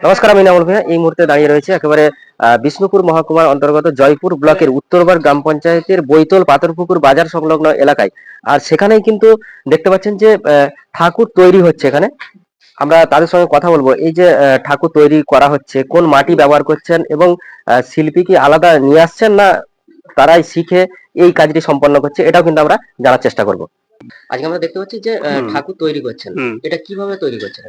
নমস্কার আমি নামল ভাইয়া। এই মুহূর্তে দাঁড়িয়ে রয়েছে একেবারে বিষ্ণুপুর মহকুমার অন্তর্গত জয়পুর ব্লকের উত্তরবার গ্রাম পঞ্চায়েতের বৈতল পাথরপুকুর বাজার সংলগ্ন এলাকায়। আর সেখানেই কিন্তু দেখতে পাচ্ছেন যে ঠাকুর তৈরি হচ্ছে এখানে। আমরা তাদের সঙ্গে কথা বলব। এই যে ঠাকুর তৈরি করা হচ্ছে কোন মাটি ব্যবহার করছেন এবং শিল্পী কি আলাদা নিয়ে আসছেন না তারাই শিখে এই কাজটি সম্পন্ন করছে এটাও কিন্তু আমরা জানার চেষ্টা করব। আজকে আমরা দেখতে পাচ্ছি যে ঠাকুর তৈরি করছেন। এটা কীভাবে তৈরি করছেন?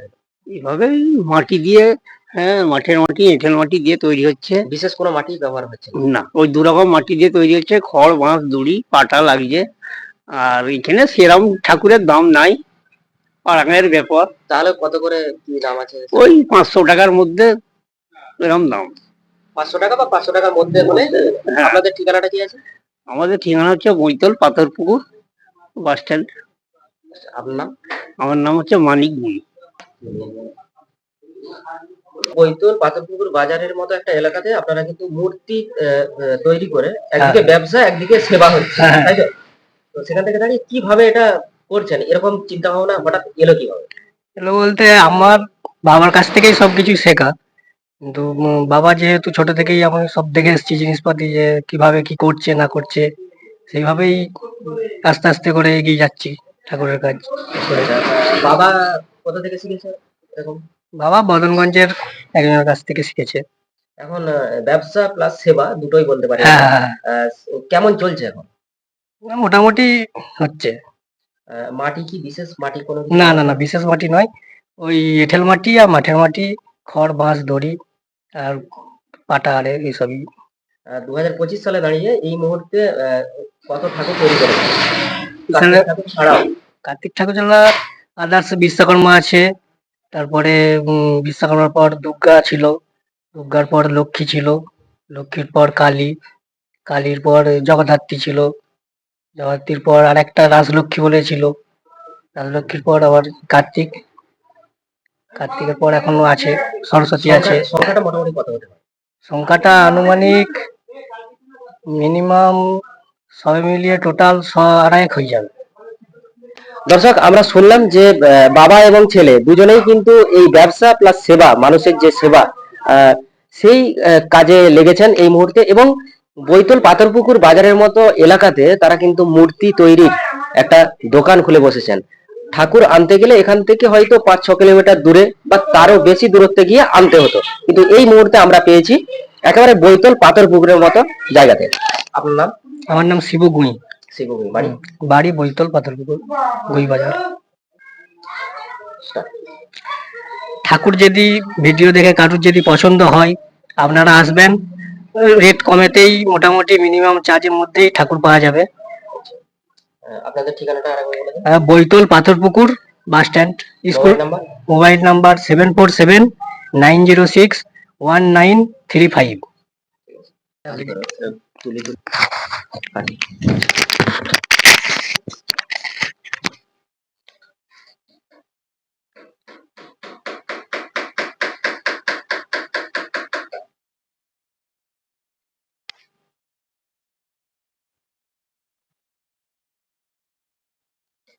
এইভাবেই মাটি দিয়ে হ্যাঁ মাঠের মাটি এঁটেল মাটি দিয়ে তৈরি হচ্ছে। বিশেষ কোনো মাটি ব্যবহার হচ্ছে না। ওই দু রকম মাটি দিয়ে তৈরি হচ্ছে খড় বাঁশ দড়ি পাটা লাগছে। আর এখানে সেরকম ঠাকুরের দাম নাই পাড়াঙের ব্যাপার। তাহলে কত করে কি দাম আছে? ওই পাঁচশো টাকার মধ্যে এরকম দাম। পাঁচশো টাকা বা পাঁচশো টাকার মধ্যে হলে হ্যাঁ। আপনাদের ঠিকানাটা কি আছে? আমাদের ঠিকানা হচ্ছে বৈতল পাথরপুকুর বাস স্ট্যান্ড। আপনার নাম? আমার নাম হচ্ছে মানিক গুই বৈতুল পাথরপুকুর বাজারের মতো একটা এলাকাতে আপনারা কিন্তু মূর্তি তৈরি করে একদিকে ব্যবসা একদিকে সেবা হচ্ছে হ্যাঁ। তাই তো? তো সেখান থেকে দাঁড়িয়ে কীভাবে এটা করছেন? এরকম চিন্তা ভাবনা হঠাৎ এলো কীভাবে? এগুলো বলতে আমার বাবার কাছ থেকেই সবকিছু শেখা। কিন্তু বাবা যেহেতু ছোট থেকেই আমি সব দেখে এসেছি জিনিসপাতি যে কীভাবে কি করছে না করছে সেইভাবেই আস্তে আস্তে করে এগিয়ে যাচ্ছি ঠাকুরের কাজ। বাবা কোথা থেকে শিখেছে এরকম? বাবা বদনগঞ্জের একজনের কাছ থেকে শিখেছে। এখন ব্যবসা প্লাস সেবা দুটোই বলতে পারি। হ্যাঁ হ্যাঁ, হ্যাঁ। কেমন চলছে এখন? মোটামুটি হচ্ছে। মাটি কি বিশেষ? মাটি কোনো না না না বিশেষ মাটি নয়। ওই এঁঠেল মাটি আর মাঠের মাটি খড় বাঁশ দড়ি আর পাটা আরে এইসবই। দু হাজার পঁচিশ সালে দাঁড়িয়ে এই মুহূর্তে কত ঠাকুর তৈরি করেছে? এখানে- ঠাকুর ছাড়াও। কার্তিক ঠাকুর ছাড়া আদার্স বিশ্বকর্মা আছে তারপরে উম, বিশ্বকর্মার পর দুর্গা ছিল। দুর্গার পর লক্ষ্মী ছিল। লক্ষ্মীর পর কালী। কালীর পর জগদ্ধাত্রী ছিল। জগদ্ধাত্রীর পর আর একটা রাজলক্ষ্মী বলে ছিল। রাজলক্ষ্মীর পর আবার কার্তিক। কার্তিকের পর এখনও আছে সরস্বতী আছে। সংখ্যাটা মোটামুটি কত হতে পারে? সংখ্যাটা আনুমানিক মিনিমাম সবাই মিলিয়ে টোটাল ছ আড়াইক হয়ে যাবে। দর্শক আমরা শুনলাম যে বাবা এবং ছেলে দুজনেই কিন্তু এই ব্যবসা প্লাস সেবা মানুষের যে সেবা আহ, সেই কাজে লেগেছেন এই মুহূর্তে এবং বৈতল পাথরপুকুর বাজারের মতো এলাকাতে তারা কিন্তু মূর্তি তৈরির একটা দোকান খুলে বসেছেন। ঠাকুর আনতে গেলে এখান থেকে হয়তো পাঁচ ছ কিলোমিটার দূরে বা তারও বেশি দূরত্বে গিয়ে আনতে হতো। কিন্তু এই মুহূর্তে আমরা পেয়েছি একেবারে বৈতল পাথর পুকুরের মতো জায়গাতে। আপনার নাম? আমার নাম শিবু গুঁই। বাড়ি? বাড়ি বৈতল পাথরপুকুর ঠাকুর যদি ভিডিও দেখে কারুর যদি পছন্দ হয় আপনারা আসবেন। রেট কমেতেই মোটামুটি মিনিমাম চার্জের মধ্যেই ঠাকুর পাওয়া যাবে। আহ, আপনাদের ঠিকানাটা আরেকবার বলে Baitol Patharpukur bus stand school mobile number mobile number seven four seven nine zero six one nine three five